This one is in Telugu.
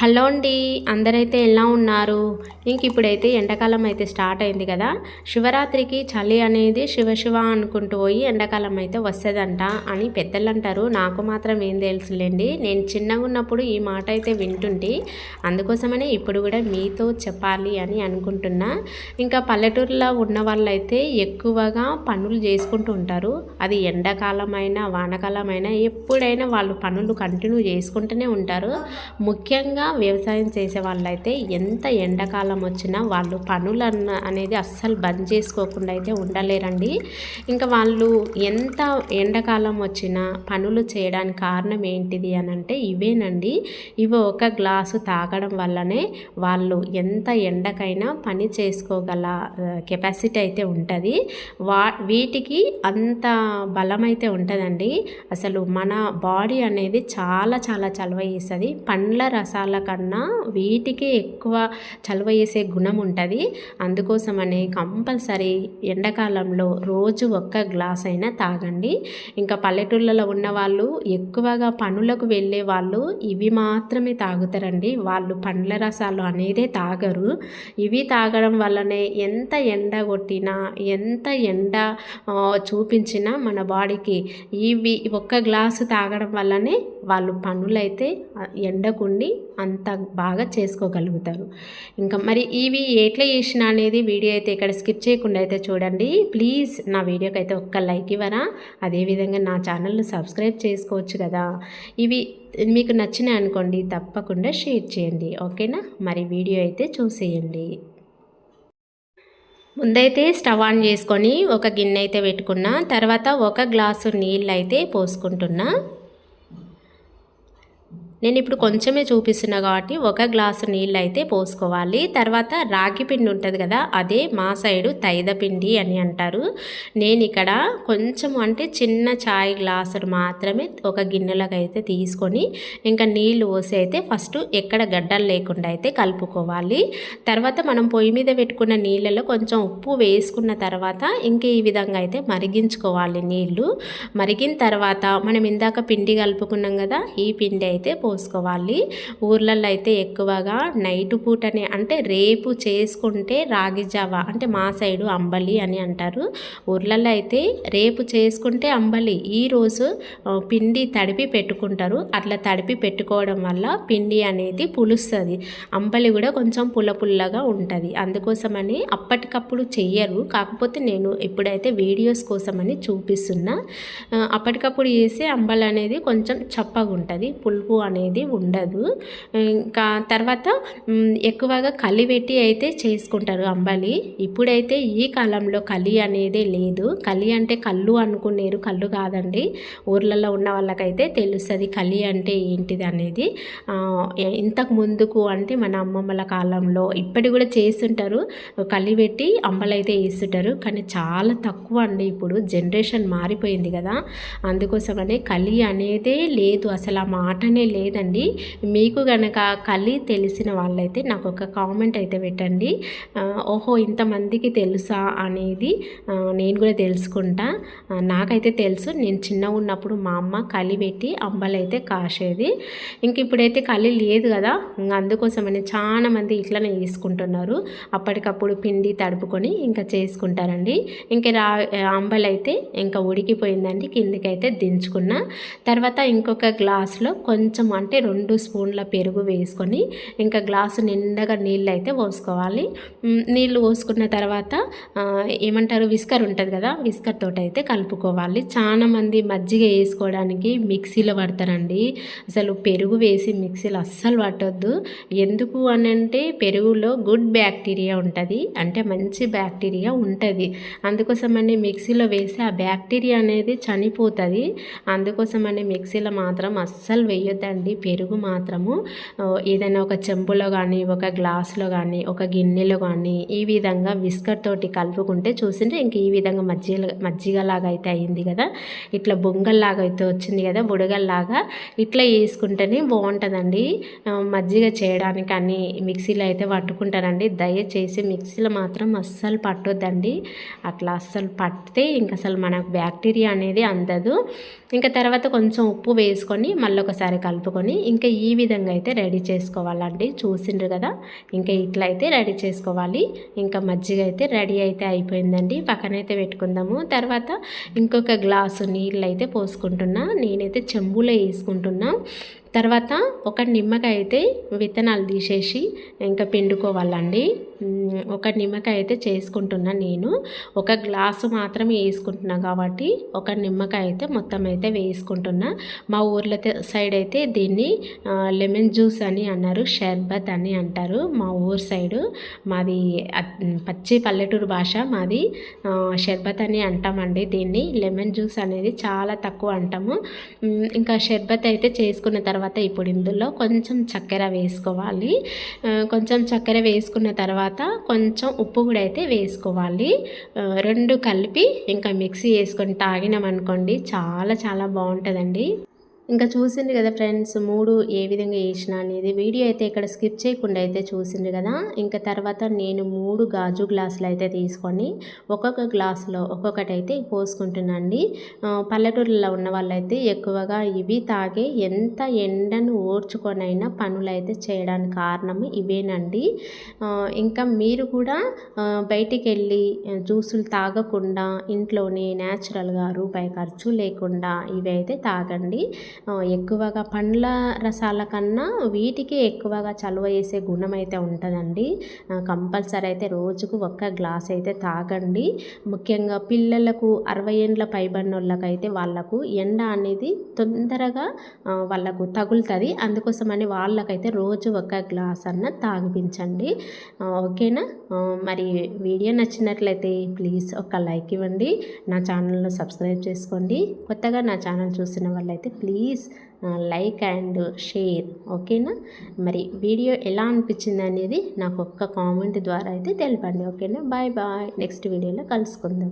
హలో అండి అందరైతే ఎలా ఉన్నారు? ఇంక ఇప్పుడైతే ఎండాకాలం అయితే స్టార్ట్ అయింది కదా. శివరాత్రికి చలి అనేది శివ శివ అనుకుంటూ పోయి ఎండాకాలం అయితే వస్తుందంట అని పెద్దలు అంటారు. నాకు మాత్రం ఏం తెలుసులేండి. నేను చిన్నగా ఉన్నప్పుడు ఈ మాట అయితే వింటుంటే. అందుకోసమనే ఇప్పుడు కూడా మీతో చెప్పాలి అని అనుకుంటున్నా. ఇంకా పల్లెటూరులో ఉన్న వాళ్ళైతే ఎక్కువగా పనులు చేసుకుంటూ ఉంటారు. అది ఎండాకాలమైనా వానకాలమైనా వానకాలం అయినా ఎప్పుడైనా వాళ్ళు పనులు కంటిన్యూ చేసుకుంటూనే ఉంటారు. ముఖ్యంగా వ్యవసాయం చేసే వాళ్ళైతే ఎంత ఎండాకాలం వచ్చినా వాళ్ళు పనులు అన్న అనేది అస్సలు బంద్ చేసుకోకుండా అయితే ఉండలేరండి. ఇంకా వాళ్ళు ఎంత ఎండాకాలం వచ్చినా పనులు చేయడానికి కారణం ఏంటిది అని అంటే ఇవేనండి. ఇవి ఒక గ్లాసు తాగడం వల్లనే వాళ్ళు ఎంత ఎండకైనా పని చేసుకోగల కెపాసిటీ అయితే ఉంటుంది. వా వీటికి అంత బలం అయితే ఉంటుందండి. అసలు మన బాడీ అనేది చాలా చాలా చలవ చేస్తుంది. పండ్ల రసాల కన్నా వీటికే ఎక్కువ చలవ చేసే గుణం ఉంటుంది. అందుకోసమని కంపల్సరీ ఎండాకాలంలో రోజు ఒక్క గ్లాస్ అయినా తాగండి. ఇంకా పల్లెటూళ్ళలో ఉన్న వాళ్ళు ఎక్కువగా పనులకు వెళ్ళే వాళ్ళు ఇవి మాత్రమే తాగుతారండి. వాళ్ళు పండ్ల రసాలు అనేదే తాగరు. ఇవి తాగడం వల్లనే ఎంత ఎండ కొట్టినా ఎంత ఎండ చూపించినా మన బాడీకి ఇవి ఒక్క గ్లాసు తాగడం వల్లనే వాళ్ళు పనులైతే ఎండకుండి అంత బాగా చేసుకోగలుగుతారు. ఇంకా మరి ఇవి ఎట్లా చేసిన అనేది వీడియో అయితే ఇక్కడ స్కిప్ చేయకుండా అయితే చూడండి. ప్లీజ్ నా వీడియోకి అయితే ఒక్క లైక్ ఇవ్వరా. అదేవిధంగా నా ఛానల్ని సబ్స్క్రైబ్ చేసుకోవచ్చు కదా. ఇవి మీకు నచ్చినాయి అనుకోండి తప్పకుండా షేర్ చేయండి. ఓకేనా? మరి వీడియో అయితే చూసేయండి. ముందైతే స్టవ్ ఆన్ చేసుకొని ఒక గిన్నె అయితే పెట్టుకున్నా తర్వాత ఒక గ్లాసు నీళ్ళు అయితే పోసుకుంటున్నా. నేను ఇప్పుడు కొంచెమే చూపిస్తున్నా కాబట్టి ఒక గ్లాసు నీళ్ళు అయితే పోసుకోవాలి. తర్వాత రాగి పిండి ఉంటుంది కదా అదే మా సైడు తైద పిండి అని అంటారు. నేను ఇక్కడ కొంచెం అంటే చిన్న చాయ్ గ్లాసులు మాత్రమే ఒక గిన్నెలకు అయితే తీసుకొని ఇంకా నీళ్ళు పోసి అయితే ఫస్ట్ ఎక్కడ గడ్డలు లేకుండా అయితే కలుపుకోవాలి. తర్వాత మనం పొయ్యి మీద పెట్టుకున్న నీళ్ళలో కొంచెం ఉప్పు వేసుకున్న తర్వాత ఇంక ఈ విధంగా అయితే మరిగించుకోవాలి నీళ్ళు. మరిగిన తర్వాత మనం ఇందాక పిండి కలుపుకున్నాం కదా ఈ పిండి అయితే పో పోసుకోవాలి. ఊర్లలో అయితే ఎక్కువగా నైట్ పూటనే అంటే రేపు చేసుకుంటే రాగి జావ అంటే మా సైడు అంబలి అని అంటారు. ఊర్లలో అయితే రేపు చేసుకుంటే అంబలి ఈరోజు పిండి తడిపి పెట్టుకుంటారు. అట్లా తడిపి పెట్టుకోవడం వల్ల పిండి అనేది పులుస్తుంది. అంబలి కూడా కొంచెం పుల్ల పుల్లగా ఉంటుంది. అందుకోసమని అప్పటికప్పుడు చెయ్యరు. కాకపోతే నేను ఇప్పుడైతే వీడియోస్ కోసమని చూపిస్తున్నా. అప్పటికప్పుడు చేసే అంబలి అనేది కొంచెం చప్పగా ఉంటుంది. పులుపు అనేది అనేది ఉండదు. ఇంకా తర్వాత ఎక్కువగా కలిపెట్టి అయితే చేసుకుంటారు అంబలి. ఇప్పుడైతే ఈ కాలంలో కలి అనేది లేదు. కలి అంటే కళ్ళు అనుకునేరు. కళ్ళు కాదండి. ఊర్లలో ఉన్న వాళ్ళకైతే తెలుస్తుంది కలి అంటే ఏంటిది అనేది. ఇంతకు ముందుకు అంటే మన అమ్మమ్మల కాలంలో ఇప్పటి కూడా చేస్తుంటారు. కలి పెట్టి అంబలైతే వేస్తుంటారు. కానీ చాలా తక్కువ అండి ఇప్పుడు. జనరేషన్ మారిపోయింది కదా. అందుకోసమనే కలి అనేదే లేదు. అసలు ఆ మాటనే లేదు. లేదండి. మీకు గనక కలి తెలిసిన వాళ్ళైతే నాకు ఒక కామెంట్ అయితే పెట్టండి. ఓహో ఇంతమందికి తెలుసా అనేది నేను కూడా తెలుసుకుంటా. నాకైతే తెలుసు నేను చిన్నగా ఉన్నప్పుడు మా అమ్మ కలి పెట్టి అంబలైతే కాసేది. ఇంక ఇప్పుడైతే కలి లేదు కదా అందుకోసమని చాలా మంది ఇట్లనే చేసుకుంటున్నారు. అప్పటికప్పుడు పిండి తడుపుకొని ఇంకా చేసుకుంటారండి. ఇంకా రా అంబలైతే ఇంకా ఉడికిపోయిందండి కిందికైతే దించుకున్నా. తర్వాత ఇంకొక గ్లాస్లో కొంచెం అంటే రెండు స్పూన్ల పెరుగు వేసుకొని ఇంకా గ్లాసు నిండగా నీళ్ళు అయితే పోసుకోవాలి నీళ్ళు పోసుకున్న తర్వాత ఏమంటారు విస్కర్ ఉంటుంది కదా విస్కర్ తోటి అయితే కలుపుకోవాలి. చాలా మంది మజ్జిగ వేసుకోవడానికి మిక్సీలో పడతారండి. అసలు పెరుగు వేసి మిక్సీలో అస్సలు పట్టొద్దు. ఎందుకు అని అంటే పెరుగులో గుడ్ బ్యాక్టీరియా ఉంటుంది. అంటే మంచి బ్యాక్టీరియా ఉంటుంది. అందుకోసమని మిక్సీలో వేసి ఆ బ్యాక్టీరియా అనేది చనిపోతుంది. అందుకోసమని మిక్సీలో మాత్రం అస్సలు వేయొద్దండి. పెరుగు మాత్రము ఏదైనా ఒక చెంబులో కానీ ఒక గ్లాసులో కానీ ఒక గిన్నెలో కానీ ఈ విధంగా విస్కర్ తోటి కలుపుకుంటే చూసింటే ఇంక ఈ విధంగా మజ్జిగ మజ్జిగలాగా అయితే అయింది కదా. ఇట్లా బొంగల్లాగా అయితే వచ్చింది కదా బుడగల్లాగా. ఇట్లా వేసుకుంటేనే బాగుంటుందండి. మజ్జిగ చేయడానికి అన్ని మిక్సీలో అయితే పట్టుకుంటారండి దయచేసి మిక్సీలో మాత్రం అస్సలు పట్టొద్దండి. అట్లా అస్సలు పట్టితే ఇంక అసలు మనకు బ్యాక్టీరియా అనేది అందదు. ఇంకా తర్వాత కొంచెం ఉప్పు వేసుకొని మళ్ళీ ఒకసారి కలుపు కలుపుకొని ఇంకా ఈ విధంగా అయితే రెడీ చేసుకోవాలండి చూసిండ్రు కదా? ఇంకా ఇట్లా అయితే రెడీ చేసుకోవాలి. ఇంకా మజ్జిగ అయితే రెడీ అయితే అయిపోయిందండి. పక్కనైతే పెట్టుకుందాము. తర్వాత ఇంకొక గ్లాసు నీళ్ళు అయితే పోసుకుంటున్నా. నేనైతే చెంబులో వేసుకుంటున్నా. తర్వాత ఒక నిమ్మకాయ అయితే విత్తనాలు తీసేసి ఇంకా పిండుకోవాలండి. ఒక నిమ్మకాయ అయితే చేసుకుంటున్నా నేను. ఒక గ్లాసు మాత్రమే వేసుకుంటున్నా కాబట్టి ఒక నిమ్మకాయ అయితే మొత్తం అయితే వేసుకుంటున్నా. మా ఊర్లో సైడ్ అయితే దీన్ని లెమన్ జ్యూస్ అని అన్నారు షర్బత్ అని అంటారు. మా ఊరు సైడు మాది పచ్చి పల్లెటూరు భాష మాది షర్బత్ అని అంటామండి దీన్ని. లెమన్ జ్యూస్ అనేది చాలా తక్కువ అంటాము. ఇంకా షర్బత్ అయితే చేసుకున్న తర్వాత తర్వాత ఇప్పుడు ఇందులో కొంచెం చక్కెర వేసుకోవాలి. కొంచెం చక్కెర వేసుకున్న తర్వాత కొంచెం ఉప్పు కూడా అయితే వేసుకోవాలి. రెండు కలిపి ఇంకా మిక్సీ వేసుకొని తాగినాం అనుకోండి చాలా చాలా బాగుంటుందండి. ఇంకా చూసిండ్రు కదా ఫ్రెండ్స్ మూడు ఏ విధంగా వేసిన అనేది. వీడియో అయితే ఇక్కడ స్కిప్ చేయకుండా అయితే చూసిండ్రు కదా. ఇంకా తర్వాత నేను మూడు గాజు గ్లాసులు అయితే తీసుకొని ఒక్కొక్క గ్లాసులో ఒక్కొక్కటి అయితే పోసుకుంటున్నాండి పల్లెటూరులో ఉన్న వాళ్ళైతే ఎక్కువగా ఇవి తాగే ఎంత ఎండను ఓర్చుకొనైనా పనులు అయితే చేయడానికి కారణం ఇవేనండి. ఇంకా మీరు కూడా బయటికి వెళ్ళి జ్యూసులు తాగకుండా ఇంట్లోనే న్యాచురల్గా రూపాయి ఖర్చు లేకుండా ఇవి అయితే తాగండి. ఎక్కువగా పండ్ల రసాల కన్నా వీటికి ఎక్కువగా చలువ చేసే గుణం అయితే ఉంటుందండి. కంపల్సరీ అయితే రోజుకు ఒక్క గ్లాస్ అయితే తాగండి. ముఖ్యంగా పిల్లలకు అరవై ఏండ్ల పైబడిన వాళ్ళకైతే వాళ్ళకు ఎండ అనేది తొందరగా వాళ్ళకు తగులుతుంది. అందుకోసమని వాళ్ళకైతే రోజు ఒక గ్లాస్ అన్న తాగిపించండి. ఓకేనా? మరి వీడియో నచ్చినట్లయితే ప్లీజ్ ఒక లైక్ ఇవ్వండి. నా ఛానల్ను సబ్స్క్రైబ్ చేసుకోండి. కొత్తగా నా ఛానల్ చూసిన వాళ్ళైతే ప్లీజ్ లైక్ అండ్ షేర్ ఓకేనా? మరి వీడియో ఎలా అనిపించింది అనేది నాకు ఒక్క కామెంట్ ద్వారా అయితే తెలపండి ఓకేనా? Bye bye. నెక్స్ట్ వీడియోలో కలుసుకుందాం.